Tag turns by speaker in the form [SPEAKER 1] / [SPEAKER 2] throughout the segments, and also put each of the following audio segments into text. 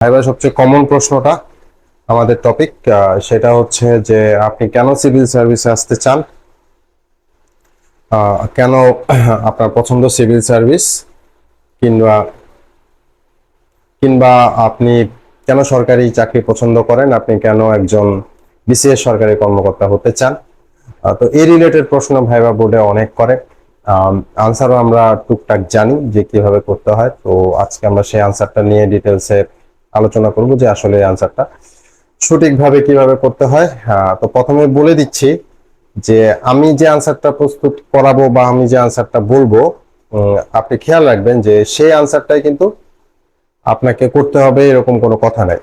[SPEAKER 1] Viva সবচেয়ে common প্রশ্নটা আমাদের টপিক সেটা হচ্ছে যে আপনি কেন সিভিল সার্ভিসে আসতে চান? কেন আপনার পছন্দ সিভিল সার্ভিস কিংবা কিংবা আপনি কেন সরকারি চাকরি পছন্দ করেন? আপনি কেন একজন বিসিএস সরকারি কর্মকর্তা হতে চান? তো এই রিলেটেড প্রশ্ন ভাইবা বোর্ডে অনেক করে। আনসারও আমরা টুকটাক জানি যে কীভাবে করতে হয়। তো আজকে আমরা সেই আনসারটা নিয়ে ডিটেলসে আলোচনা করব যে আসলে আনসারটা সঠিকভাবে কীভাবে করতে হয়। তো প্রথমে বলে দিচ্ছি যে আমি যে আনসারটা প্রস্তুত করাবো বা আমি যে আনসারটা বলব আপনি খেয়াল রাখবেন যে সেই আনসারটাই কিন্তু আপনাকে করতে হবে এরকম কোনো কথা নাই।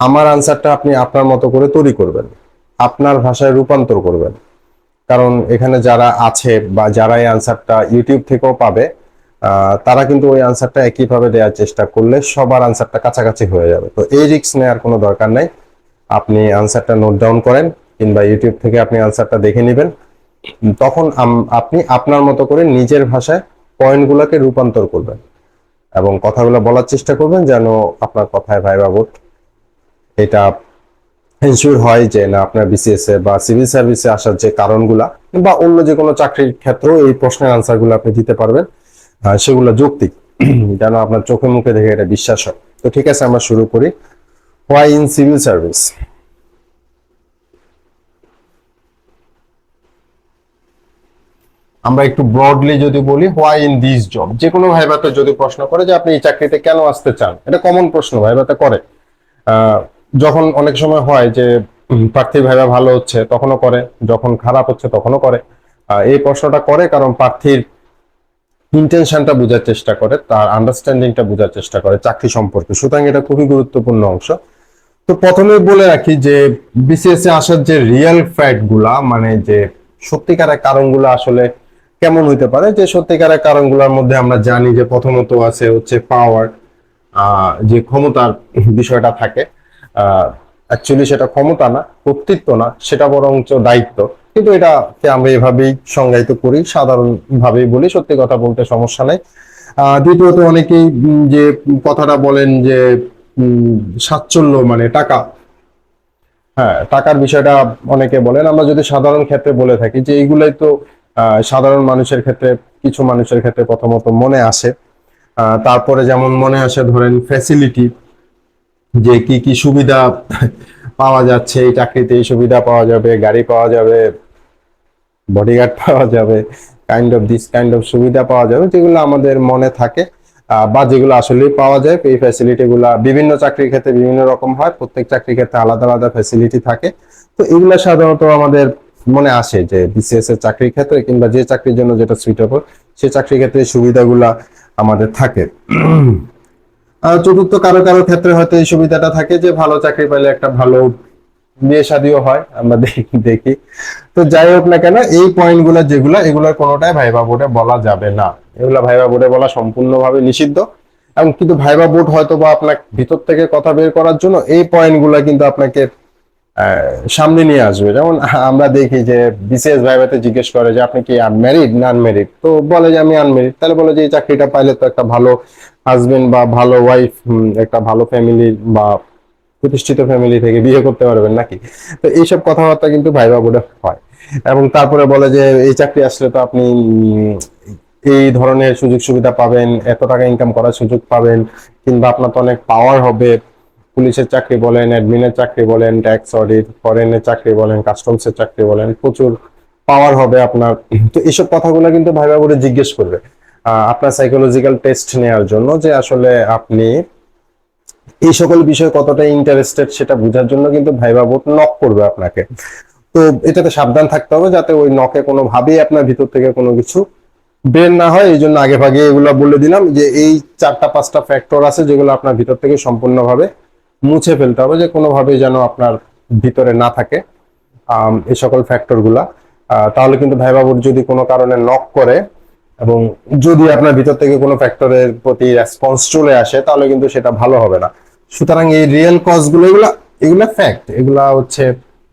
[SPEAKER 1] আমার আনসারটা আপনি আপনার মতো করে তৈরি করবেন, আপনার ভাষায় রূপান্তর করবেন। কারণ এখানে যারা আছে বা যারা এই আনসারটা ইউটিউব থেকেও পাবে তারা কিন্তু ওই আনসারটা একইভাবে দেওয়ার চেষ্টা করলে সবার আনসারটা কাছাকাছি হয়ে যাবে। তো এই রিস্ক নেওয়ার কোনো দরকার নাই। আপনি আনসারটা নোট ডাউন করেন কিংবা ইউটিউব থেকে আপনি আনসারটা দেখে নেবেন। তখন আপনি আপনার মতো করে নিজের ভাষায় পয়েন্টগুলোকে রূপান্তর করবেন এবং কথাগুলো বলার চেষ্টা করবেন যেন আপনার কথায় ভাইবা বোট এটা এনশিওর হয় যে না, আপনার বিসিএস এ বা সিভিল সার্ভিসে আসার যে কারণগুলা বা অন্য যে কোনো চাকরির ক্ষেত্রেও এই প্রশ্নের আনসারগুলো আপনি দিতে পারবেন। সেগুলো যৌক্তিক। যেন আপনার চোখে মুখে দেখে এটা বিশ্বাস হয়। তো ঠিক আছে, আমরা শুরু করি। Why in civil service? আমরা একটু ব্রডলি যদি বলি, হোয়াই ইন দিস জব? যে কোনো ভাইবাতে যদি প্রশ্ন করে যে আপনি এই চাকরিতে কেন আসতে চান, এটা কমন প্রশ্ন, ভাইবাতে করে। যখন অনেক সময় হয় যে প্রার্থী ভাইবা ভালো হচ্ছে, তখনও করে। যখন খারাপ হচ্ছে, তখনও করে। এই প্রশ্নটা করে কারণ প্রার্থীর ইন্টেনশনটা বোঝার চেষ্টা করে, তার আন্ডারস্ট্যান্ডিংটা বোঝার চেষ্টা করে চাকরি সম্পর্কে। সুতরাং এটা খুবই গুরুত্বপূর্ণ অংশ। তো প্রথমে বলে রাখি যে বিসিএস এ আসার যে রিয়েল ফ্যাক্টগুলা মানে যে সত্যিকারের কারণগুলো আসলে কেমন হইতে পারে, যে সত্যিকারের কারণগুলোর মধ্যে আমরা জানি যে প্রথমত আছে হচ্ছে পাওয়ার যে ক্ষমতার বিষয়টা থাকে। অ্যাকচুয়ালি সেটা ক্ষমতা না, কর্তৃত্ব না, সেটা বরঞ্চ দায়িত্ব। কিন্তু এটাকে আমরা এভাবেই সংজ্ঞায়িত করি সাধারণ ভাবেই বলি, সত্যি কথা বলতে সমস্যা নেই। দ্বিতীয়ত অনেকেই যে কথাটা বলেন যে সাচ্ছল্য মানে টাকা। হ্যাঁ টাকার বিষয়টা অনেকে বলেন। আমরা যদি সাধারণ ক্ষেত্রে বলে থাকি যে, এইগুলাই তো সাধারণ মানুষের ক্ষেত্রে, কিছু মানুষের ক্ষেত্রে প্রথমত মনে আসে। তারপরে যেমন মনে আসে, ধরেন ফ্যাসিলিটি যে কি কি সুবিধা পাওয়া যাচ্ছে, এই চাকরিতে এই সুবিধা পাওয়া যাবে, গাড়ি পাওয়া যাবে বডিগার্ড পাওয়া যাবে kind of this kind of সুবিধা পাওয়া যাবে, যেগুলো আমাদের মনে থাকে বা যেগুলো আসলেই পাওয়া যায়। এই ফ্যাসিলিটিগুলো বিভিন্ন চাকরির ক্ষেত্রে বিভিন্ন রকম হয়, প্রত্যেক চাকরির ক্ষেত্রে আলাদা আলাদা ফ্যাসিলিটি থাকে। তো এগুলো সাধারণত আমাদের মনে আসে যে বিসিএস এর চাকরির ক্ষেত্রে কিংবা যে চাকরির জন্য যেটা সুইটেবল সেই চাকরির ক্ষেত্রে সুবিধাগুলা আমাদের থাকে। চতুর্থ কারও কারও ক্ষেত্রে হয়তো এই সুবিধাটা থাকে যে ভালো চাকরি পেলে একটা ভালো বিয়ে শাদিও হয়, আমরা দেখি তো যাই হোক না কেন, এই পয়েন্টগুলা যেগুলা, এগুলোর কোনোটাই ভাইবা বোর্ডে বলা যাবে না। এগুলা ভাইবা বোর্ডে বলা সম্পূর্ণভাবে নিষিদ্ধ। এবং কিন্তু ভাইবা বোর্ড হয়তো বা আপনার ভিতর থেকে কথা বের করার জন্য এই পয়েন্টগুলা কিন্তু আপনাকে সামনে নিয়ে আসবে। যেমন আমরা দেখি যে বিসিএস ভাইবাতে জিজ্ঞেস করে যে, আপনি কি আনম্যারিড না আনম্যারিড তো বলে যে, আমি আনম্যারিড তাহলে বলে যে, এই চাকরিটা পাইলে তো একটা ভালো হাজবেন্ড বা ভালো ওয়াইফ একটা ভালো ফ্যামিলি বা প্রতিষ্ঠিত ফ্যামিলি থেকে বিয়ে করতে পারবেন নাকি? তো এইসব কথাবার্তা কিন্তু ভাইবা বোর্ডে হয়। এবং তারপরে বলে যে, এই চাকরি আসলে তো আপনি এই ধরনের সুযোগ সুবিধা পাবেন, এত টাকা ইনকাম করার সুযোগ পাবেন, কিংবা আপনার তো অনেক পাওয়ার হবে। পুলিশের চাকরি বলেন অ্যাডমিনের চাকরি বলেন ট্যাক্স অডিট ফরেনের চাকরি বলেন কাস্টমসের চাকরি বলেন, প্রচুর পাওয়ার হবে আপনার। তো এইসব কথাগুলো কিন্তু ভাইবা বোর্ডে জিজ্ঞেস করবে। আপনার সাইকোলজিক্যাল টেস্ট নেওয়ার জন্য যে আসলে আপনি এই সকল বিষয়ে কতটা ইন্টারেস্টেড সেটা বোঝার জন্য কিন্তু ভাইবা বোর্ড নক করবে আপনাকে। তো এটাতে সাবধান থাকতে হবে যাতে ওই নকে কোনোভাবেই আপনার ভিতর থেকে কোনো কিছু বের না হয়। এই জন্য আগে ভাগে এগুলো বলে দিলাম যে এই চারটা পাঁচটা ফ্যাক্টর আছে যেগুলো আপনার ভিতর থেকে সম্পূর্ণভাবে মুছে ফেলতে হবে যে কোনোভাবে যেন আপনার ভিতরে না থাকে এই সকল ফ্যাক্টরগুলা। আহ, তাহলে কিন্তু ভাইবা বোর্ড যদি কোনো কারণে নক করে এবং যদি আপনার ভিতর থেকে কোনো ফ্যাক্টরের প্রতি রেসপন্স চলে আসে তাহলে কিন্তু সেটা ভালো হবে না। সুতরাং এই রিয়েল কজগুলো, এগুলা এগুলা ফ্যাক্ট এগুলা হচ্ছে,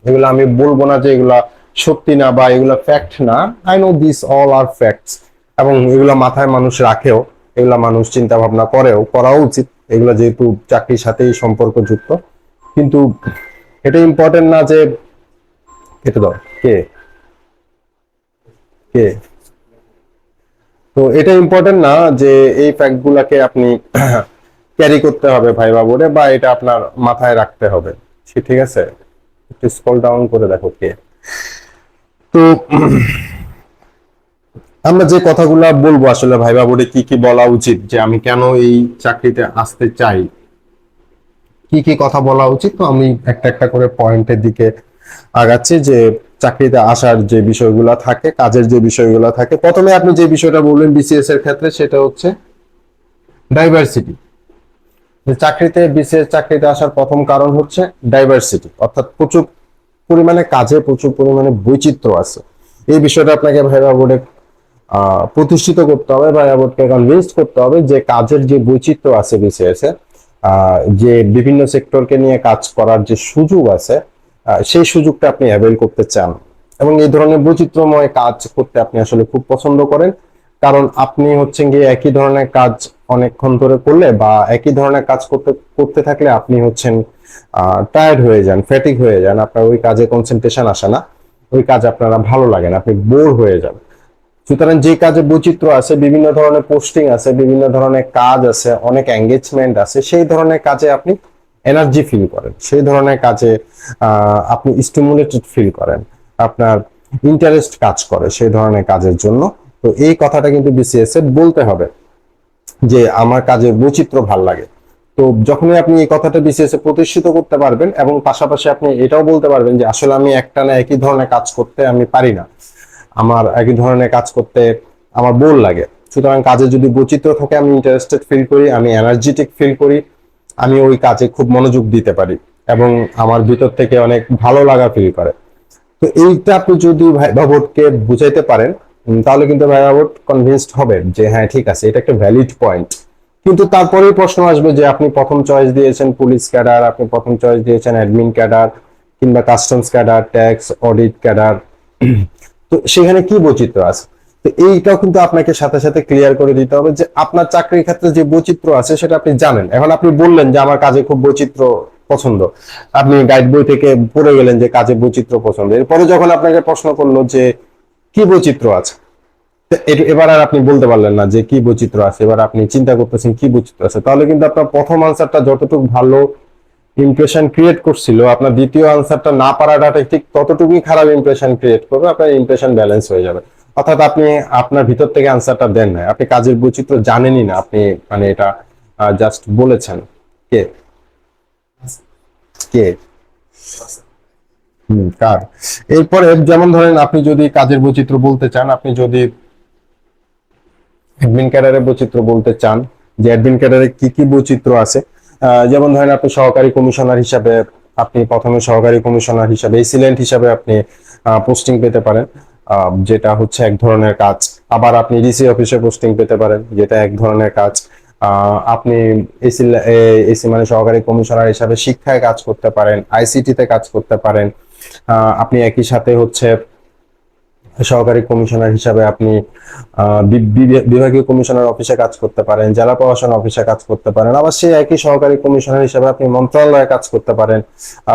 [SPEAKER 1] এগুলা আমি বলব না যে এগুলা সত্যি না বা এগুলা ফ্যাক্ট না। I know this all are facts এবং এগুলা মাথায় মানুষ রাখেও, এগুলা মানুষ চিন্তা ভাবনা করেও করা উচিত। এগুলো যেহেতু চাকরির সাথেই সম্পর্কযুক্ত। কিন্তু এটা ইম্পর্টেন্ট না যে, কেটে দাও। কে? কে? তো এটা ইম্পর্টেন্ট না যে এই ফ্যাক্ট গুলাকে আপনি ক্যারি করতে হবে ভাইবা বোর্ডে বা এটা আপনার মাথায় রাখতে হবে। ঠিক আছে? একটু স্ক্রল ডাউন করে দেখো কে। তো, আমরা যে কথাগুলো বলব আসলে ভাইবা বোর্ডে কি কি বলা উচিত, যে আমি কেন এই চাকরিতে আসতে চাই? কি কি কথা বলা উচিত? তো আমি একটা একটা করে পয়েন্টের দিকে আগাচ্ছি যে চাকরিতে আসার যে বিষয়গুলো থাকে, কাজের যে বিষয়গুলো থাকে। প্রথমে আপনি যে বিষয়টা বললেন বিসিএস এর ক্ষেত্রে সেটা হচ্ছে ডাইভার্সিটি চাকরিতে বিসিএস চাকরিতে আসার প্রথম কারণ হচ্ছে ডাইভার্সিটি অর্থাৎ প্রচুর পরিমাণে কাজে প্রচুর পরিমাণে বৈচিত্র্য আছে। এই বিষয়টা আপনাকে ভাইবা বোর্ডে প্রতিষ্ঠিত করতে হবে, ভাইবা বোর্ডকে কনভিন্স করতে হবে যে কাজের যে বৈচিত্র্য আছে বিসিএস যে বিভিন্ন সেক্টরকে নিয়ে কাজ করার যে সুযোগ আছে সেই সুযোগটা আপনি অ্যাভেল করতে চান। এবং এই ধরনের বৈচিত্র্যময় কাজ করতে আপনি আসলে খুব পছন্দ করেন, কারণ আপনি হচ্ছেন গিয়ে একই ধরনের কাজ অনেকক্ষণ ধরে করলে বা একই ধরনের কাজ করতে করতে থাকলে আপনি হচ্ছেন টায়ার্ড হয়ে যান ফ্যাটিক হয়ে যান, আপনার ওই কাজে কনসেন্ট্রেশন আসে না, ওই কাজ আপনারা ভালো লাগে না, আপনি বোর হয়ে যান। সুতরাং যে কাজে বৈচিত্র্য আছে, বিভিন্ন ধরনের পোস্টিং আছে, বিভিন্ন ধরনের কাজ আছে, অনেক এঙ্গেজমেন্ট আছে, সেই ধরনের কাজে আপনি এনার্জি ফিল করেন, সেই ধরনের কাজে আপনি স্টিমুলেটেড ফিল করেন, আপনার ইন্টারেস্ট কাজ করে সেই ধরনের কাজের জন্য। তো এই কথাটা কিন্তু বিসিএস এর বলতে হবে। যে আমার কাজে বৈচিত্র্য ভালো লাগে। তো যখনই আপনি এই কথাটা বিসিএস প্রতিষ্ঠিত করতে পারবেন এবং পাশাপাশি আপনি এটাও বলতে পারবেন যে আসলে আমি একটা না একই ধরনের কাজ করতে আমি পারি না। আমার একই ধরনের কাজ করতে আমার বোর লাগে। সুতরাং কাজে যদি বৈচিত্র্য থাকে, আমি ইন্টারেস্টেড ফিল করি, আমি এনার্জেটিক ফিল করি, আমি ওই কাজে খুব মনোযোগ দিতে পারি এবং আমার ভিতর থেকে অনেক ভালো লাগা ফিল করে। তো এইটা আপনি যদি ভাইবা বোর্ডকে বুঝাইতে পারেন তাহলে কিন্তু ভাইবা বোর্ড কনভিন্সড হবে যে হ্যাঁ ঠিক আছে, এটা একটা ভ্যালিড পয়েন্ট কিন্তু তারপরেই প্রশ্ন আসবে যে আপনি প্রথম চয়েস দিয়েছেন পুলিশ ক্যাডার আপনি প্রথম চয়েস দিয়েছেন অ্যাডমিন ক্যাডার কিংবা customs cadre tax audit cadre তো সেখানে কি বৈচিত্র্য আছে? তো এইটাও কিন্তু আপনাকে সাথে সাথে ক্লিয়ার করে দিতে হবে যে আপনার চাকরির ক্ষেত্রে যে বৈচিত্র্য আছে সেটা আপনি জানেন। এখন আপনি বললেন যে আমার কাজে খুব বৈচিত্র্য পছন্দ। আপনি গাইড বই থেকে পড়ে গেলেন যে কাজে বৈচিত্র্য পছন্দ। এরপরে যখন আপনাকে প্রশ্ন করল যে কি বৈচিত্র্য আছে? এবার আর আপনি বলতে পারলেন না যে কি বৈচিত্র্য আছে। এবার আপনি চিন্তা করতেছেন কি বৈচিত্র্য আছে। তাহলে কিন্তু আপনার প্রথম আনসারটা যতটুকু ভালো ইমপ্রেশন ক্রিয়েট করছিল, আপনার দ্বিতীয় আনসারটা না পারাটা ঠিক ততটুকুই খারাপ ইমপ্রেশন ক্রিয়েট করবে, আপনার ইমপ্রেশন ব্যালেন্স হয়ে যাবে। অর্থাৎ আপনি আপনার ভিতর থেকে আনসারটা দেন না আপনি কাজের বৈচিত্র্য জানেনই না। আপনি মানে এটা জাস্ট বলেছেন। কে? কে? কার? এরপরে যেমন ধরেন আপনি যদি কাজের বৈচিত্র্য বলতে চান, আপনি যদি অ্যাডমিন ক্যাডারের বৈচিত্র্য বলতে চান, যে অ্যাডমিন ক্যাডারে কি কি বৈচিত্র্য আছে? যেমন ধরেন আপনি সহকারী কমিশনার হিসাবে আপনি প্রথমে সহকারী কমিশনার হিসাবে এসিলেন্ট হিসাবে আপনি পোস্টিং পেতে পারেন যেটা হচ্ছে এক ধরনের কাজ। আবার আপনি ডিসি অফিসে পোস্টিং পেতে পারেন, যেটা এক ধরনের কাজ। আপনি এসি এসি মানে সহকারী কমিশনার হিসাবে শিক্ষায় কাজ করতে পারেন আইসিটি তে কাজ করতে পারেন আপনি একই সাথে হচ্ছে সহকারী কমিশনার হিসাবে আপনি বিভাগীয় কমিশনার অফিসে কাজ করতে পারেন, জেলা প্রশাসন অফিসে কাজ করতে পারেন, আবার সেই একই সহকারী কমিশনার হিসাবে আপনি মন্ত্রণালয়ে কাজ করতে পারেন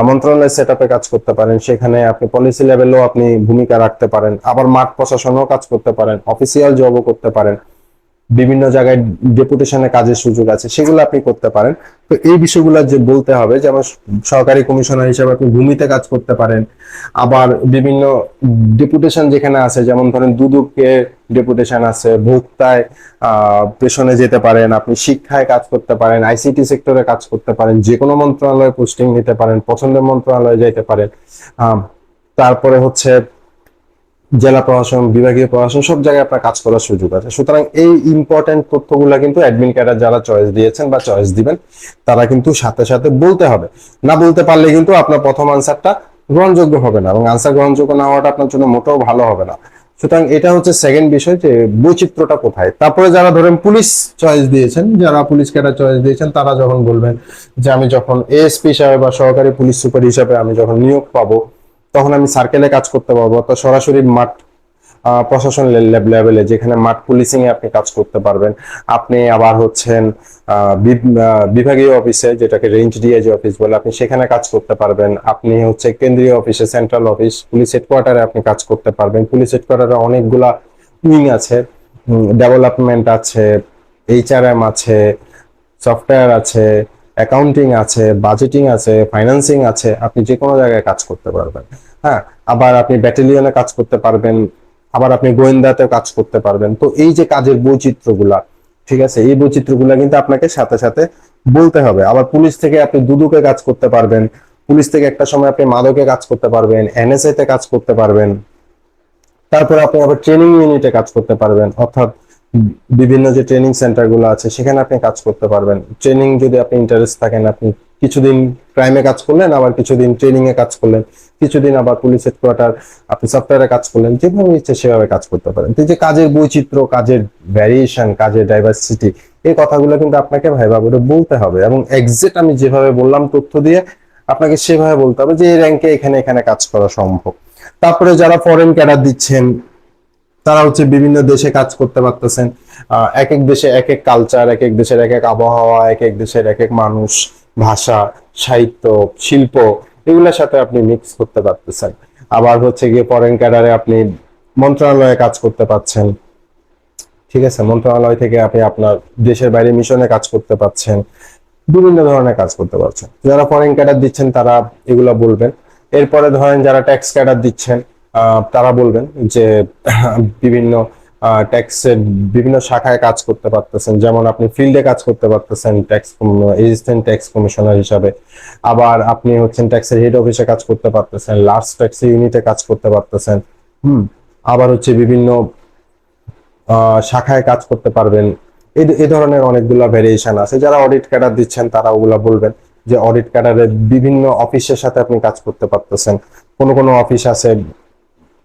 [SPEAKER 1] মন্ত্রণালয় সেট কাজ করতে পারেন, সেখানে আপনি পলিসি লেভেলেও আপনি ভূমিকা রাখতে পারেন, আবার মাঠ প্রশাসনেও কাজ করতে পারেন অফিসিয়াল জবও করতে পারেন। বিভিন্ন জায়গায় ডেপুটেশনে কাজের সুযোগ আছে, সেগুলো আপনি করতে পারেন। তো এই বিষয়গুলো যে বলতে হবে যেমন সহকারী কমিশনার হিসেবে আপনি ভূমিতে কাজ করতে পারেন, আবার বিভিন্ন ডেপুটেশন যেখানে আছে, যেমন ধরেন দুদকে ডেপুটেশন আছে, ভোক্তায় প্রেষণে যেতে পারেন, আপনি শিক্ষায় কাজ করতে পারেন আইসিটি সেক্টরে কাজ করতে পারেন যে কোনো মন্ত্রণালয়ে পোস্টিং নিতে পারেন, পছন্দের মন্ত্রণালয়ে যেতে পারেন। তারপরে হচ্ছে জেলা প্রশাসন, বিভাগীয় প্রশাসন সব জায়গায় আপনার কাজ করার সুযোগ আছে। সুতরাং এই ইম্পর্টেন্ট তথ্যগুলো কিন্তু অ্যাডমিন ক্যাডার যারা চয়েস দিয়েছেন বা চয়েস দিবেন, তারা কিন্তু সাথে সাথে বলতে হবে। না বলতে পারলে কিন্তু আপনার প্রথম আনসারটা গ্রহণযোগ্য হবে না এবং আনসার গ্রহণযোগ্য না হওয়াটা আপনার জন্য মোটেও ভালো হবে না। সুতরাং এটা হচ্ছে সেকেন্ড বিষয় যে বৈচিত্র্যটা কোথায়? তারপরে যারা ধরেন পুলিশ চয়েস দিয়েছেন, যারা পুলিশ ক্যাডার চয়েস দিয়েছেন, তারা যখন বলবেন যে আমি যখন এএসপি হিসাবে বা সহকারী পুলিশ সুপার হিসাবে আমি যখন নিয়োগ পাবো তখন আমি সার্কেলে কাজ করতে পারব অর্থাৎ সরাসরি মাঠ প্রশাসন লেভেলে যেখানে মাঠ পুলিশিং এ আপনি কাজ করতে পারবেন। আপনি আবার হচ্ছেন বিভাগীয় অফিসে যেটাকে রেঞ্জ ডিআইজি অফিস বলে, আপনি সেখানে কাজ করতে পারবেন। আপনি হচ্ছে কেন্দ্রীয় অফিসে সেন্ট্রাল অফিস পুলিশ হেডকোয়ার্টারে আপনি কাজ করতে পারবেন। পুলিশ হেডকোয়ার্টারে অনেকগুলা উইং আছে ডেভেলপমেন্ট আছে এইচআরএম আছে সফটওয়্যার আছে অ্যাকাউন্টিং আছে বাজেটিং আছে ফাইন্যান্সিং আছে, আপনি যে কোনো জায়গায় কাজ করতে পারবেন। হ্যাঁ আবার আপনি ব্যাটালিয়নে কাজ করতে পারবেন, আবার আপনি গোয়েন্দাতে কাজ করতে পারবেন। তো এই যে কাজের বৈচিত্র্যগুলা, ঠিক আছে, এই বৈচিত্র্যগুলা কিন্তু আপনাকে সাথে সাথে বলতে হবে। আবার পুলিশ থেকে আপনি দুদুকে কাজ করতে পারবেন, পুলিশ থেকে একটা সময় আপনি মাদকে কাজ করতে পারবেন এনএসএ তে কাজ করতে পারবেন, তারপরে আপনি আবার ট্রেনিং ইউনিটে কাজ করতে পারবেন, অর্থাৎ বিভিন্ন যে ট্রেনিং সেন্টারগুলো আছে, সেখানে আপনি কাজ করতে পারবেন। ট্রেনিং যদি আপনি ইন্টারেস্ট থাকেন, আপনি কিছুদিন ক্রাইমে কাজ করলেন, আবার কিছুদিন ট্রেনিং এ কাজ করলেন, কিছুদিন আবার পুলিশ হেডকোয়ার্টার আপনি সফটওয়্যারে কাজ করলেন যেভাবে ইচ্ছে সেভাবে কাজ করতে পারেন। তো যে কাজের বৈচিত্র্য, কাজের ভ্যারিয়েশন কাজের ডাইভার্সিটি এই কথাগুলো কিন্তু আপনাকে ভাইবা করে বলতে হবে এবং এক্সাক্ট আমি যেভাবে বললাম তথ্য দিয়ে আপনাকে সেভাবে বলতে হবে যে এই র্যাঙ্কে এখানে এখানে কাজ করা সম্ভব। তারপরে যারা ফরেন ক্যাডার দিচ্ছেন তারা হচ্ছে বিভিন্ন দেশে কাজ করতে পারতেছেন। এক এক দেশে এক এক কালচার এক এক দেশের এক এক আবহাওয়া এক এক দেশের এক এক মানুষ, ভাষা, সাহিত্য, শিল্প, এগুলোর সাথে আপনি মিক্স করতে পারতেছেন। আবার হচ্ছে গিয়ে ফরেন ক্যাডারে আপনি মন্ত্রণালয়ে কাজ করতে পারছেন। ঠিক আছে, মন্ত্রণালয় থেকে আপনি আপনার দেশের বাইরে মিশনে কাজ করতে পারছেন। বিভিন্ন ধরনের কাজ করতে পারছেন। যারা ফরেন ক্যাডার দিচ্ছেন তারা এগুলা বলবেন। এরপরে ধরেন যারা ট্যাক্স ক্যাডার দিচ্ছেন তারা বলবেন যে, বিভিন্ন ট্যাক্সের বিভিন্ন শাখায় কাজ করতে পারতেছেন। যেমন আপনি ফিল্ডে কাজ করতে পারতেছেন ট্যাক্স এসিস্ট্যান্ট ট্যাক্স কমিশনার হিসাবে। আবার আপনি হচ্ছেন ট্যাক্সের হেড অফিসে কাজ করতে পারতেছেন লাস্ট ট্যাক্স ইউনিটে কাজ করতে পারতেছেন। হুম, আবার হচ্ছে বিভিন্ন শাখায় কাজ করতে পারবেন। এই ধরনের অনেকগুলো ভেরিয়েশন আছে। যারা অডিট ক্যাডার দিচ্ছেন, তারা ওগুলা বলবেন যে অডিট ক্যাডারের বিভিন্ন অফিসের সাথে আপনি কাজ করতে পারতেছেন। কোনো কোনো অফিস আছে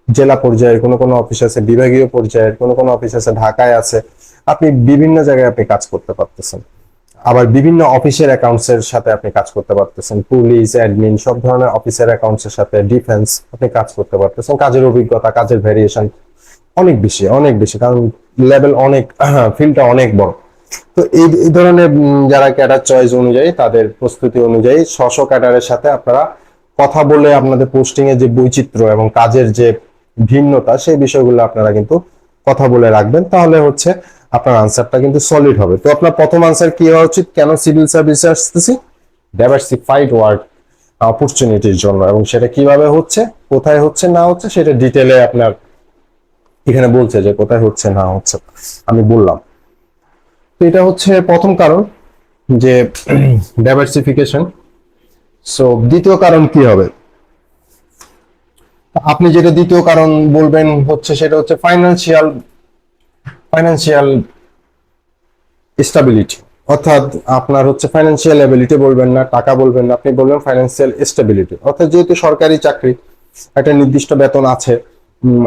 [SPEAKER 1] জেলা পর্যায়ের, কোনো কোনো অফিস আছে, বিভাগীয় পর্যায়ের, কোনো কোনো অফিস আছে, ঢাকায় আছে, আপনি বিভিন্ন জায়গায় আপনি কাজ করতে পারতেছেন। আবার বিভিন্ন অফিসের অ্যাকাউন্টস এর সাথে আপনি কাজ করতে পারতেছেন। পুলিশ অ্যাডমিন সব ধরনের অফিসের অ্যাকাউন্টস এর সাথে ডিফেন্স আপনি কাজ করতে পারতেছেন। কাজের অভিজ্ঞতা, কাজের ভেরিয়েশন অনেক বেশি অনেক বেশি, কারণ লেভেল অনেক ফিল্ডটা অনেক বড়। তো এই এই ধরনের যারা ক্যাডার চয়েস অনুযায়ী, তাদের প্রস্তুতি অনুযায়ী স্ব ক্যাডারের সাথে আপনারা কথা বলে আপনাদের পোস্টিং এর যে বৈচিত্র্য এবং কাজের যে ভিন্নতা, সেই বিষয়গুলো আপনারা কিন্তু কথা বলে রাখবেন। তাহলে হচ্ছে আপনার আনসারটা কিন্তু সলিড হবে। তো আপনার প্রথম আনসার কি হওয়া উচিত? কেন সিভিল সার্ভিসে আসতেছি? ডাইভার্সিফাইড ওয়ার্ক অপরচুনিটির জন্য। এবং সেটা কীভাবে হচ্ছে? কোথায় হচ্ছে, না হচ্ছে, সেটা ডিটেলে আপনার এখানে বলছে যে কোথায় হচ্ছে, না হচ্ছে। আমি বললাম। তো এটা হচ্ছে প্রথম কারণ যে ডাইভার্সিফিকেশন সো দ্বিতীয় কারণ কি হবে? আপনি যেটা দ্বিতীয় কারণ বলবেন হচ্ছে সেটা হচ্ছে ফাইন্যান্সিয়াল ফাইন্যান্সিয়াল স্টেবিলিটি অর্থাৎ আপনার হচ্ছে ফাইন্যান্সিয়াল এবিলিটি বলবেন না, টাকা বলবেন না, আপনি বলবেন ফাইন্যান্সিয়াল স্টেবিলিটি অর্থাৎ যেহেতু সরকারি চাকরি, একটা নির্দিষ্ট বেতন আছে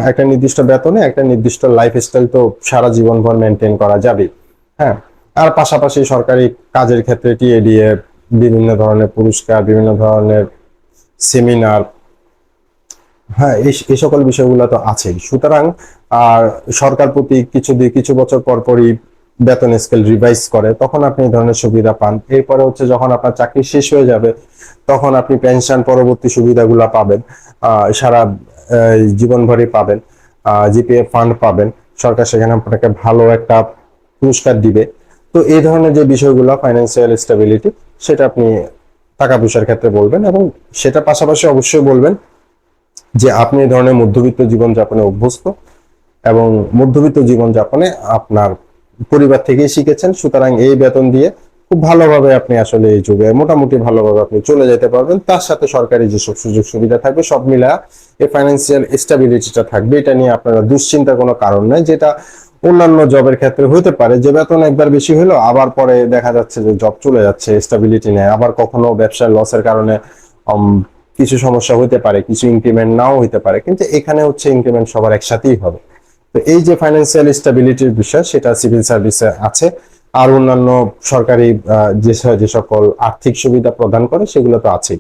[SPEAKER 1] একটা নির্দিষ্ট বেতনে একটা নির্দিষ্ট লাইফ স্টাইল তো সারা জীবন ভর মেনটেন করা যাবে। হ্যাঁ আর পাশাপাশি সরকারি কাজের ক্ষেত্রে টিএডিএ বিভিন্ন ধরনের পুরস্কার, বিভিন্ন ধরনের সেমিনার হ্যাঁ এই সকল বিষয়গুলো তো আছেই। সুতরাং, আর সরকার প্রতি কিছু কিছু বছর পর পরই বেতন স্কেল রিভাইজ করে, তখন আপনি এই ধরনের সুবিধা পান। এরপরে হচ্ছে যখন আপনার চাকরি শেষ হয়ে যাবে, তখন আপনি পেনশন পরবর্তী সুবিধাগুলো পাবেন সারা জীবনভরই পাবেন জিপিএফ ফান্ড পাবেন। সরকার সেখানে আপনাকে ভালো একটা পুরস্কার দিবে। তো এই ধরনের যে বিষয়গুলো ফাইন্যান্সিয়াল স্টেবিলিটি সেটা আপনি টাকা পয়সার ক্ষেত্রে বলবেন এবং সেটা পাশাপাশি অবশ্যই বলবেন যে আপনি এই ধরনের মধ্যবিত্ত জীবনযাপনে অভ্যস্ত এবং মধ্যবিত্ত জীবনযাপনে আপনার পরিবার থেকেই শিখেছেন, সুতরাং এই বেতন দিয়ে খুব ভালোভাবে আপনি আসলে এই যুগে মোটামুটি ভালোভাবে আপনি চলে যেতে পারবেন। তার সাথে সরকারি যেসব সুযোগ সুবিধা থাকবে, সব মিলা এই ফাইন্যান্সিয়াল স্টেবিলিটিটা থাকবে। এটা নিয়ে আপনারা দুশ্চিন্তার কোনো কারণ নেই, যেটা অন্যান্য জবের ক্ষেত্রে হতে পারে। যে বেতন একবার বেশি হলো আবার পরে দেখা যাচ্ছে যে জব চলে যাচ্ছে স্টেবিলিটি নেই। আবার কখনো ব্যবসার লসের কারণে কিছু সমস্যা হতে পারে, কিছু ইনক্রিমেন্ট নাও হতে পারে, কিন্তু এখানে হচ্ছে ইনক্রিমেন্ট সবার একসাথেই হবে। তো এই যে ফাইন্যান্সিয়াল স্টেবিলিটির বিষয়, সেটা সিভিল সার্ভিসে আছে। আর অন্যান্য সরকারি যে যে সকল আর্থিক সুবিধা প্রদান করে, সেগুলো তো আছেই।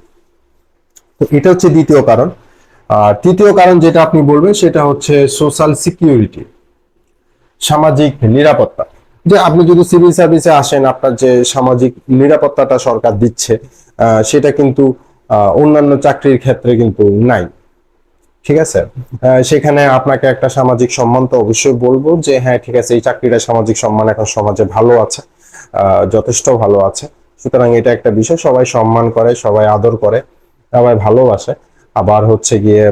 [SPEAKER 1] তো এটা হচ্ছে দ্বিতীয় কারণ। আর তৃতীয় কারণ যেটা আপনি বলবেন, সেটা হচ্ছে সোশ্যাল সিকিউরিটি সামাজিক নিরাপত্তা। যে আপনি যদি সিভিল সার্ভিসে আসেন, আপনার যে সামাজিক নিরাপত্তাটা সরকার দিচ্ছে সেটা কিন্তু অন্যান্য চাকরির ক্ষেত্রে কিন্তু নাই। ঠিক আছে? সেখানে আপনাকে একটা সামাজিক সম্মান তো অবশ্যই বলব যে হ্যাঁ ঠিক আছে, এই চাকরিটা সামাজিক সম্মান এখন সমাজে ভালো আছে যথেষ্ট ভালো আছে। সুতরাং এটা একটা বিষয়, সবাই সম্মান করে, সবাই আদর করে, সবাই ভালোবাসে। আবার হচ্ছে গিয়ে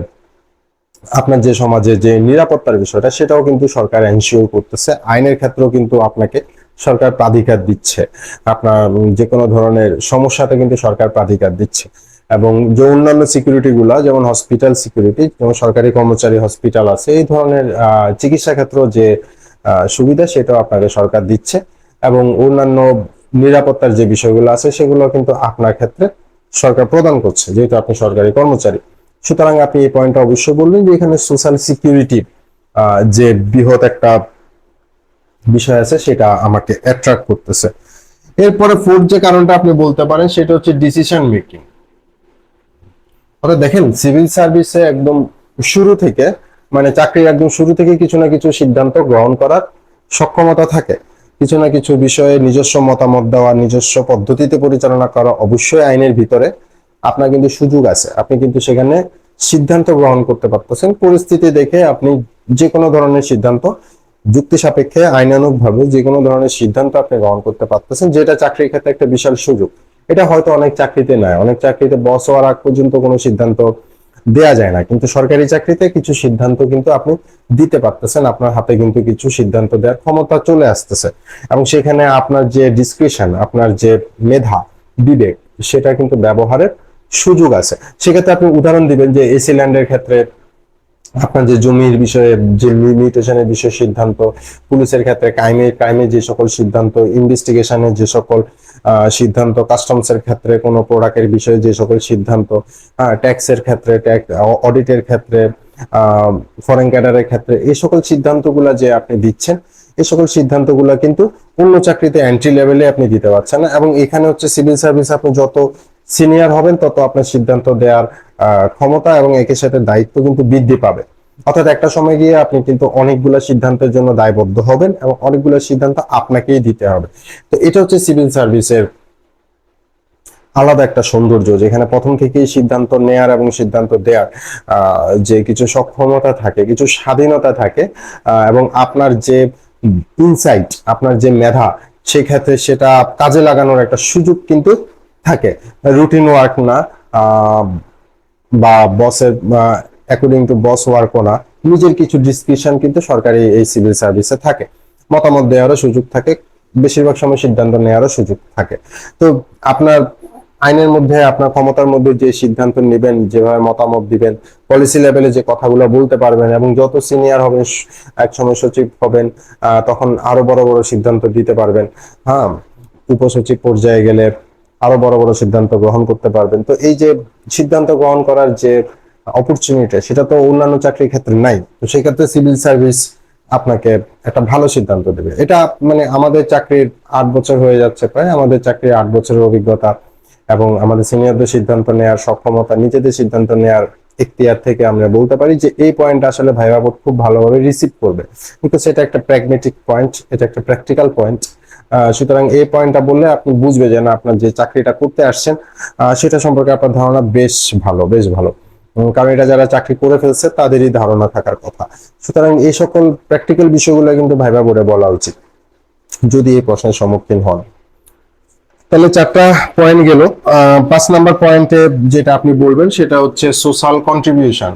[SPEAKER 1] আপনার যে সমাজে যে নিরাপত্তার বিষয়টা, সেটাও কিন্তু সরকার এনশিওর করতেছে। আইনের ক্ষেত্রেও কিন্তু আপনাকে সরকার প্রাধিকার দিচ্ছে। আপনার যে কোনো ধরনের সমস্যাতে কিন্তু সরকার প্রাধিকার দিচ্ছে। এবং যে অন্যান্য সিকিউরিটি গুলা, যেমন হসপিটাল সিকিউরিটি যেমন সরকারি কর্মচারী হসপিটাল আছে, এই ধরনের চিকিৎসা ক্ষেত্র যে সুবিধা সেটাও আপনাকে সরকার দিচ্ছে এবং অন্যান্য নিরাপত্তার যে বিষয়গুলো আছে সেগুলো কিন্তু আপনার ক্ষেত্রে সরকার প্রদান করছে, যেহেতু আপনি সরকারি কর্মচারী। সুতরাং আপনি এই পয়েন্টটা অবশ্যই বললেন যে এখানে সোশ্যাল সিকিউরিটি যে বৃহৎ একটা বিষয় আছে সেটা আমাকে অ্যাট্রাক্ট করতেছে। এরপরে ফোর্থ যে কারণটা আপনি বলতে পারেন সেটা হচ্ছে ডিসিশন মেকিং অর্থাৎ দেখেন সিভিল সার্ভিসে একদম শুরু থেকে মানে চাকরির একদম শুরু থেকে কিছু না কিছু সিদ্ধান্ত গ্রহণ করার সক্ষমতা থাকে। কিছু না কিছু বিষয়ে নিজস্ব মতামত দেওয়া, নিজস্ব পদ্ধতিতে পরিচালনা করা অবশ্যই আইনের ভিতরে আপনার কিন্তু সুযোগ আছে। আপনি কিন্তু সেখানে সিদ্ধান্ত গ্রহণ করতে পারতেছেন। পরিস্থিতি দেখে আপনি যে কোনো ধরনের সিদ্ধান্ত যুক্তি সাপেক্ষে আইনানুগ ভাবে যে কোনো ধরনের সিদ্ধান্ত আপনি গ্রহণ করতে পারতেছেন, যেটা চাকরির ক্ষেত্রে একটা বিশাল সুযোগ। এটা হয়তো অনেক চাকরিতে নাই অনেক চাকরিতে বস হওয়ার আগ পর্যন্ত কোনো সিদ্ধান্ত দেয়া যায় না। কিন্তু সরকারি চাকরিতে কিছু সিদ্ধান্ত কিন্তু আপনি দিতে পারতেছেন। আপনার হাতে কিন্তু কিছু সিদ্ধান্ত দেওয়ার ক্ষমতা চলে আসতেছে। এবং সেখানে আপনার যে ডিসক্রিপশন আপনার যে মেধা, বিবেক, সেটা কিন্তু ব্যবহারের সুযোগ আছে। সেক্ষেত্রে আপনি উদাহরণ দিবেন যে এসি ল্যান্ডের ক্ষেত্রে আপনার যে জমির বিষয়ে, যে লিমিটেশনের বিষয়ে সিদ্ধান্ত, পুলিশের ক্ষেত্রে ক্রাইমের ক্রাইমে যে সকল সিদ্ধান্ত ইনভেস্টিগেশনের যে সকল সিদ্ধান্ত কাস্টমসের ক্ষেত্রে কোনো প্রোডাক্টের বিষয়ে যে সকল সিদ্ধান্ত ট্যাক্সের ক্ষেত্রে ট্যাক্স অডিটের ক্ষেত্রে ফরেন ক্যাডারের ক্ষেত্রে এই সকল সিদ্ধান্তগুলো যে আপনি দিচ্ছেন এই সকল সিদ্ধান্তগুলো কিন্তু অন্য চাকরিতে এন্ট্রি লেভেলে আপনি দিতে পারছেন না। এবং এখানে হচ্ছে সিভিল সার্ভিস আপনি যত সিনিয়র হবেন, তত আপনার সিদ্ধান্ত দেওয়ার ক্ষমতা এবং একই সাথে দায়িত্ব কিন্তু বৃদ্ধি পাবে। অর্থাৎ একটা সময় গিয়ে আপনি কিন্তু অনেকগুলো সিদ্ধান্তের জন্য দায়বদ্ধ হবেন এবং অনেকগুলো সিদ্ধান্ত আপনাকেই দিতে হবে। তো এটা হচ্ছে সিভিল সার্ভিসের আলাদা একটা সৌন্দর্য, যেখানে প্রথম থেকেই সিদ্ধান্ত নেয়ার এবং সিদ্ধান্ত দেওয়ার যে কিছু সক্ষমতা থাকে, কিছু স্বাধীনতা থাকে এবং আপনার যে ইনসাইট, আপনার যে মেধা, সেক্ষেত্রে সেটা কাজে লাগানোর একটা সুযোগ কিন্তু রুটিন ওয়ার্ক না বা বসের অ্যাকর্ডিং টু বস ওয়ার্কও না, নিজের কিছু ডিসক্রিপশন কিন্তু সরকারি এই সিভিল সার্ভিসে থাকে। মতামত দেওয়ারও সুযোগ থাকে, বেশিরভাগ সময় সিদ্ধান্ত নেওয়ারও সুযোগ থাকে। তো আপনার আইনের মধ্যে, আপনার ক্ষমতার মধ্যে যে সিদ্ধান্ত নেবেন, যেভাবে মতামত দিবেন পলিসি লেভেলে যে কথাগুলো বলতে পারবেন এবং যত সিনিয়র হবেন এক সময় সচিব হবেন তখন আরও বড় বড় সিদ্ধান্ত দিতে পারবেন। হ্যাঁ উপসচিব পর্যায়ে গেলে আরও বড় বড় সিদ্ধান্ত গ্রহণ করতে পারবেন। তো এই যে সিদ্ধান্ত গ্রহণ করার যে অপরচুনিটি সেটা তো অন্যান্য চাকরির ক্ষেত্রে নাই। তো সেই ক্ষেত্রে সিভিল সার্ভিস আপনাকে একটা ভালো সিদ্ধান্ত দেবে। এটা মানে আমাদের চাকরির আট বছর হয়ে যাচ্ছে প্রায়। আমাদের চাকরির আট বছরের অভিজ্ঞতা এবং আমাদের সিনিয়রদের সিদ্ধান্ত নেওয়ার সক্ষমতা, নিজেদের সিদ্ধান্ত নেওয়ার এখতিয়ার থেকে আমরা বলতে পারি যে এই পয়েন্ট আসলে ভাইবা খুব ভালোভাবে রিসিভ করবে। কিন্তু সেটা একটা প্র্যাগমেটিক পয়েন্ট এটা একটা প্র্যাকটিক্যাল পয়েন্ট সুতরাং এই পয়েন্টটা বললে আপনি বুঝবে যে না, আপনার যে চাকরিটা করতে আসছেন সেটা সম্পর্কে আপনার ধারণা বেশ ভালো বেশ ভালো। কারণ এটা যারা চাকরি করে ফেলছে, তাদেরই ধারণা থাকার কথা। সুতরাং এই সকল প্র্যাকটিক্যাল বিষয়গুলো কিন্তু ভাইবা বোর্ডে বলা উচিত, যদি এই প্রশ্নের সম্মুখীন হন। তাহলে চারটা পয়েন্ট গেল। পাঁচ নাম্বার পয়েন্টে যেটা আপনি বলবেন, সেটা হচ্ছে সোশ্যাল কন্ট্রিবিউশন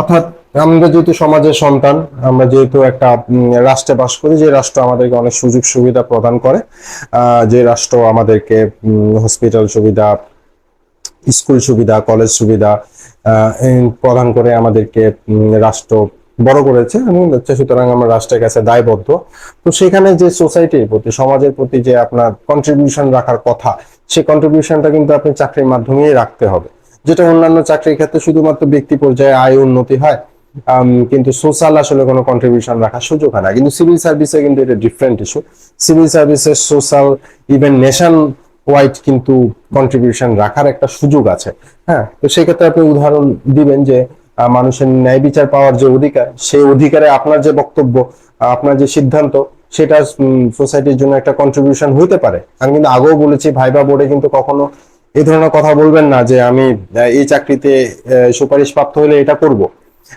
[SPEAKER 1] অর্থাৎ আমরা যেহেতু সমাজের সন্তান, আমরা যেহেতু একটা রাষ্ট্রে বাস করি, যে রাষ্ট্র আমাদেরকে অনেক সুযোগ সুবিধা প্রদান করে যে রাষ্ট্র আমাদেরকে হসপিটাল সুবিধা স্কুল সুবিধা কলেজ সুবিধা প্রদান করে আমাদেরকে রাষ্ট্র বড় করেছে। এবং সুতরাং আমরা রাষ্ট্রের কাছে দায়বদ্ধ। তো সেখানে যে সোসাইটির প্রতি, সমাজের প্রতি যে আপনার কন্ট্রিবিউশন রাখার কথা, সেই কন্ট্রিবিউশনটা কিন্তু আপনি চাকরির মাধ্যমেই রাখতে হবে। যেটা অন্যান্য চাকরির ক্ষেত্রে শুধুমাত্র ব্যক্তি পর্যায়ে আয় উন্নতি হয় কিন্তু সোশ্যাল আসলে কোনো কন্ট্রিবিউশন রাখার সুযোগ হয় না। কিন্তু সিভিল সার্ভিসে কিন্তু এটা ডিফারেন্ট ইস্যু সিভিল সার্ভিসে সোশ্যাল ইভেন নেশন হোয়াইট কিন্তু কন্ট্রিবিউশন রাখার একটা সুযোগ আছে। হ্যাঁ তো সেক্ষেত্রে আপনি উদাহরণ দিবেন যে মানুষের ন্যায় বিচার পাওয়ার যে অধিকার, সেই অধিকারে আপনার যে বক্তব্য আপনার যে সিদ্ধান্ত, সেটা সোসাইটির জন্য একটা কন্ট্রিবিউশন হইতে পারে। আমি কিন্তু আগেও বলেছি, ভাইবা বোর্ডে কিন্তু কখনো এই ধরনের কথা বলবেন না যে, আমি এই চাকরিতে সুপারিশ প্রাপ্ত হলে এটা করব।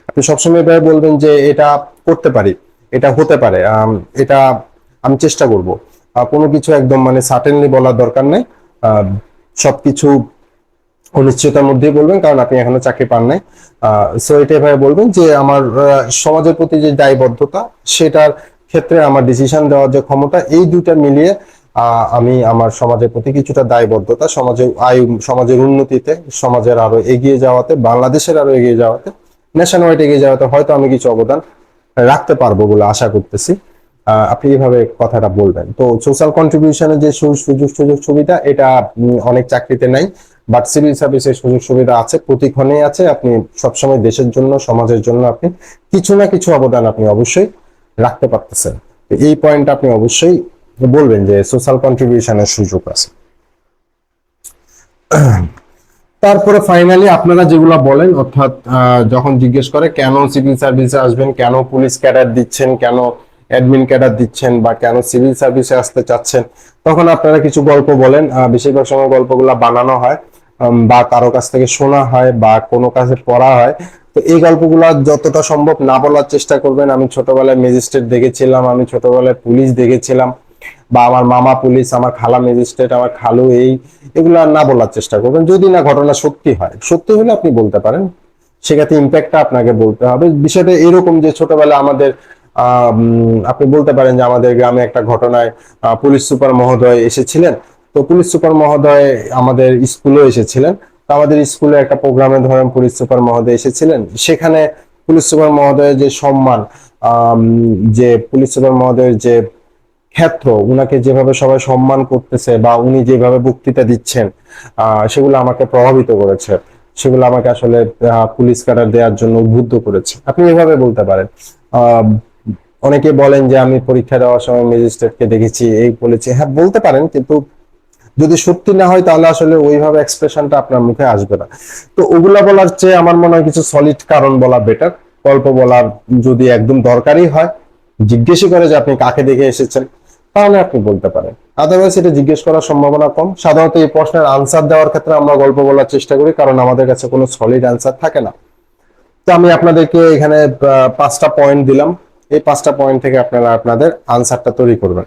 [SPEAKER 1] আপনি সবসময় এভাবে বলবেন যে এটা করতে পারি, এটা হতে পারে এটা আমি চেষ্টা করব। কোনো কিছু একদম মানে সার্টেনলি বলার দরকার নেই। সবকিছু অনিশ্চয়তার মধ্যেই বলবেন, কারণ আপনি এখনও চাকরি পান নাই। সো এটা এভাবে বলবেন যে আমার সমাজের প্রতি যে দায়বদ্ধতা, সেটার ক্ষেত্রে আমার ডিসিশন দেওয়ার যে ক্ষমতা, এই দুইটা মিলিয়ে আমি আমার সমাজের প্রতি কিছুটা দায়বদ্ধতা, সমাজের আয়, সমাজের উন্নতিতে, সমাজের আরও এগিয়ে যাওয়াতে, বাংলাদেশের আরও এগিয়ে যাওয়াতে ন্যাশন ওয়াইড এগিয়ে যাওয়াতে হয়তো আমি কিছু অবদান রাখতে পারব বলে আশা করতেছি। আপনি এইভাবে কথাটা বলবেন। তো সোশ্যাল কন্ট্রিবিউশনের যে সুযোগ সুযোগ সুবিধা, এটা অনেক চাকরিতে নাই বাট সিভিল সার্ভিসের সুযোগ সুবিধা আছে, প্রতিক্ষণেই আছে। আপনি সবসময় দেশের জন্য, সমাজের জন্য আপনি কিছু না কিছু অবদান আপনি অবশ্যই রাখতে পারতেছেন। এই পয়েন্ট আপনি অবশ্যই বলবেন যে সোশ্যাল কন্ট্রিবিউশনের সুযোগ আছে। তারপরে ফাইনালি আপনারা যেগুলো বলেন, অর্থাৎ যখন জিজ্ঞেস করে কেন সিভিল সার্ভিসে আসবেন, কেন পুলিশ ক্যাডার দিচ্ছেন, কেন অ্যাডমিন ক্যাডার দিচ্ছেন, বা কেন সিভিল সার্ভিসে আসতে চাচ্ছেন, তখন আপনারা কিছু গল্প বলেন। বেশিরভাগ সময় গল্পগুলো বানানো হয় বা কারও কাছ থেকে শোনা হয়, বা কোনো কাছে পড়া হয়। তো এই গল্পগুলো যতটা সম্ভব না বলার চেষ্টা করবেন। আমি ছোটবেলায় ম্যাজিস্ট্রেট দেখেছিলাম, আমি ছোটবেলায় পুলিশ দেখেছিলাম। বা আমার মামা পুলিশ, আমার খালা ম্যাজিস্ট্রেট, আমার খালু, এই এগুলো না বলার চেষ্টা করবেন। যদি না ঘটনা সত্যি হয়, সত্যি হলে আপনি বলতে পারেন। সেক্ষেত্রে ইম্প্যাক্টটা আপনাকে বলতে হবে। বিষয়টা এরকম যে ছোটবেলা আমাদের আপনি বলতে পারেন যে আমাদের গ্রামে একটা ঘটনায় পুলিশ সুপার মহোদয় এসেছিলেন। তো পুলিশ সুপার মহোদয় আমাদের স্কুলে এসেছিলেন। তো আমাদের স্কুলে একটা প্রোগ্রামে ধরেন পুলিশ সুপার মহোদয় এসেছিলেন। সেখানে পুলিশ সুপার মহোদয়ের যে সম্মান যে পুলিশ সুপার মহোদয়ের যে ক্ষেত্র, উনাকে যেভাবে সবাই সম্মান করতেছে বা উনি যেভাবে বক্তৃতা দিচ্ছেন সেগুলো আমাকে প্রভাবিত করেছে। সেগুলো আমাকে আসলে পুলিশ ক্যাডার দেওয়ার জন্য উদ্বুদ্ধ করেছে। আপনি এভাবে বলতে পারেন। অনেকে বলেন যে আমি পরীক্ষা দেওয়ার সময় ম্যাজিস্ট্রেটকে দেখেছি, এই বলেছি। হ্যাঁ বলতে পারেন, কিন্তু যদি সত্যি না হয়, তাহলে আসলে ওইভাবে এক্সপ্রেশনটা আপনার মুখে আসবে না। তো ওগুলা বলার চেয়ে আমার মনে হয় কিছু সলিড কারণ বলা বেটার গল্প বলার যদি একদম দরকারই হয়, জিজ্ঞেসই করে যে আপনি কাকে দেখে এসেছেন। তাহলে আপনি বলতে পারেন। আদারওয়াইজ এটা জিজ্ঞেস করার সম্ভাবনা কম। সাধারণত এই প্রশ্নের আনসার দেওয়ার ক্ষেত্রে আমরা গল্প বলার চেষ্টা করি, কারণ আমাদের কাছে কোনো সলিড আনসার থাকে না। তো আমি আপনাদেরকে এখানে পাঁচটা পয়েন্ট দিলাম। এই পাঁচটা পয়েন্ট থেকে আপনারা আপনাদের আনসারটা তৈরি করবেন।